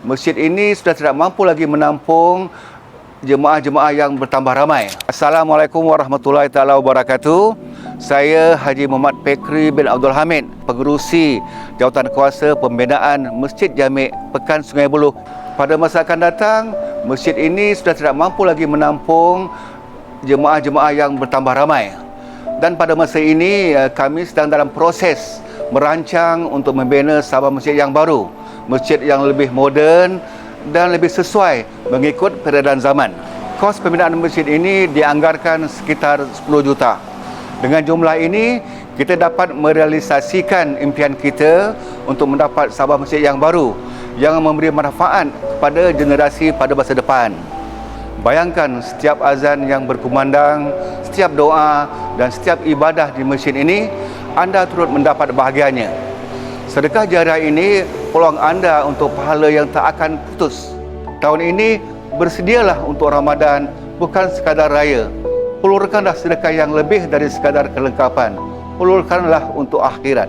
masjid ini sudah tidak mampu lagi menampung jemaah-jemaah yang bertambah ramai. Assalamualaikum warahmatullahi taala wabarakatuh. Saya Haji Muhammad Pekri bin Abdul Hamid, pengerusi Jawatan Kuasa Pembinaan Masjid Jamik Pekan Sungai Buloh. Pada masa akan datang, masjid ini sudah tidak mampu lagi menampung jemaah-jemaah yang bertambah ramai. Dan pada masa ini eh, kami sedang dalam proses merancang untuk membina sebuah masjid yang baru, masjid yang lebih moden dan lebih sesuai mengikut peredaran zaman. Kos pembinaan masjid ini dianggarkan sekitar 10 juta. Dengan jumlah ini, kita dapat merealisasikan impian kita untuk mendapat sebuah masjid yang baru yang memberi manfaat kepada generasi pada masa depan. Bayangkan setiap azan yang berkumandang, setiap doa dan setiap ibadah di masjid ini, anda turut mendapat bahagiannya. Sedekah jariah ini peluang anda untuk pahala yang tak akan putus. Tahun ini bersedialah untuk Ramadan bukan sekadar raya. Hulurkanlah sedekah yang lebih dari sekadar kelengkapan. Hulurkanlah untuk akhirat.